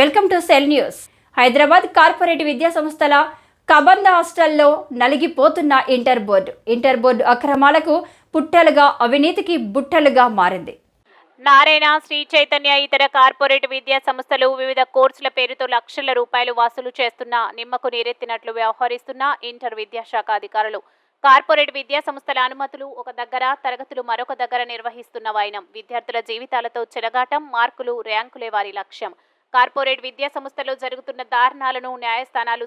Welcome to cell news. Hyderabad corporate విద్యా సంస్థల కబంద హాస్టల్లో నలిగిపోతున్న ఇంటర్ బోర్డు. ఇంటర్ బోర్డు అక్రమాలకు పుట్టలుగా అవినీతికి బుట్టలుగా మారింది. నారాయణ శ్రీ చైతన్య ఇతర కార్పొరేట్ విద్యా సంస్థలు వివిధ కోర్సుల పేరుతో లక్షల రూపాయలు వసూలు చేస్తున్న నిమ్మకు నీరెత్తినట్లు వ్యవహరిస్తున్న ఇంటర్ విద్యాశాఖ అధికారులు. కార్పొరేట్ విద్యా సంస్థల అనుమతులు ఒక దగ్గర తరగతులు మరొక దగ్గర నిర్వహిస్తున్న వైనం. విద్యార్థుల జీవితాలతో చెలగాటం మార్కులు ర్యాంకులే వారి లక్ష్యం. కార్పొరేట్ విద్యా సంస్థలో జరుగుతున్న దారుణాలను న్యాయస్థానాలు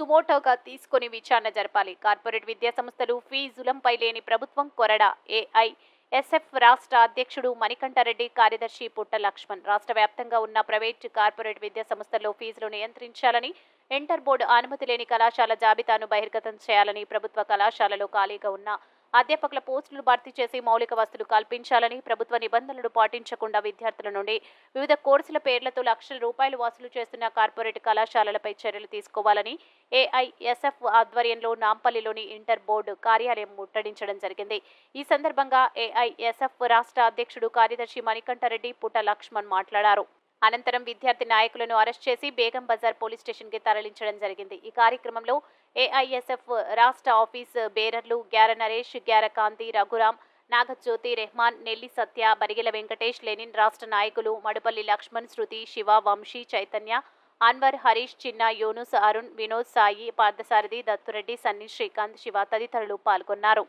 సుమోటోగా తీసుకొని విచారణ జరపాలి. కార్పొరేట్ విద్యా సంస్థలు ఫీజులంపై లేని ప్రభుత్వం కొరడ. ఏఐ ఎస్ఎఫ్ రాష్ట్ర అధ్యక్షుడు మణికంఠారెడ్డి కార్యదర్శి పుట్ట లక్ష్మణ్. రాష్ట్ర వ్యాప్తంగా ఉన్న ప్రైవేట్ కార్పొరేట్ విద్యా సంస్థల్లో ఫీజులు నియంత్రించాలని ఇంటర్ బోర్డు అనుమతి లేని కళాశాల జాబితాను బహిర్గతం చేయాలని ప్రభుత్వ కళాశాలలో ఖాళీగా ఉన్న అధ్యాపకుల పోస్టులు భర్తీ చేసి మౌలిక వసతులు కల్పించాలని ప్రభుత్వ నిబంధనలు పాటించకుండా విద్యార్థుల నుండి వివిధ కోర్సుల పేర్లతో లక్షల రూపాయలు వసూలు చేస్తున్న కార్పొరేట్ కళాశాలలపై చర్యలు తీసుకోవాలని ఏఐఎస్ఎఫ్ ఆధ్వర్యంలో నాంపల్లిలోని ఇంటర్ బోర్డు కార్యాలయం ముట్టడించడం జరిగింది. ఈ సందర్భంగా ఏఐఎస్ఎఫ్ రాష్ట్ర అధ్యక్షుడు కార్యదర్శి మణికంఠారెడ్డి పుట్ట లక్ష్మణ్ మాట్లాడారు. అనంతరం విద్యార్థి నాయకులను అరెస్ట్ చేసి బేగం బజార్ పోలీస్ స్టేషన్కి తరలించడం జరిగింది ఈ కార్యక్రమంలో ఏఐఎస్ఎఫ్ రాష్ట్ర ఆఫీస్ బేరర్లు గ్యార నరేష్ గ్యార కాంతి రఘురాం నాగజ్యోతి రెహమాన్ నెల్లి సత్య బరిగెల వెంకటేష్ లెనిన్ రాష్ట్ర నాయకులు మడుపల్లి లక్ష్మణ్ శృతి శివ వంశీ చైతన్య అన్వర్ హరీష్ చిన్న యూనుస్ అరుణ్ వినోద్ సాయి పార్థసారథి దత్తురెడ్డి సన్ని శ్రీకాంత్ శివ తదితరులు పాల్గొన్నారు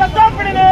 పెట్టాలి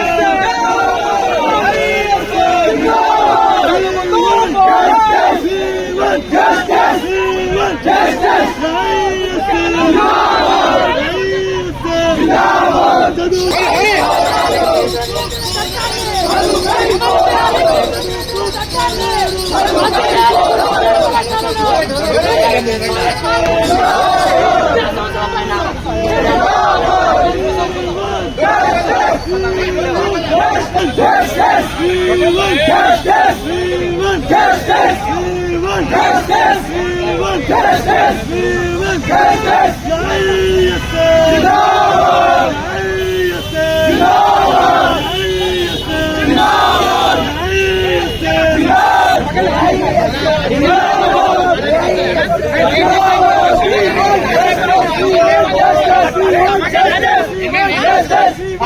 Justice!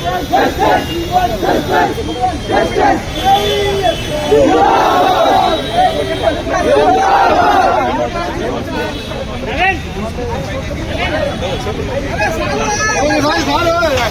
Vai, vai, vai!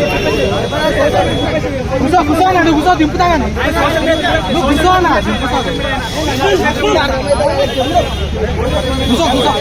కూర్చోనా నువ్వు కూర్చో దింపుతా కానీ. నువ్వు కూర్చోనా దింపుతా కూర్చో కూర్చో.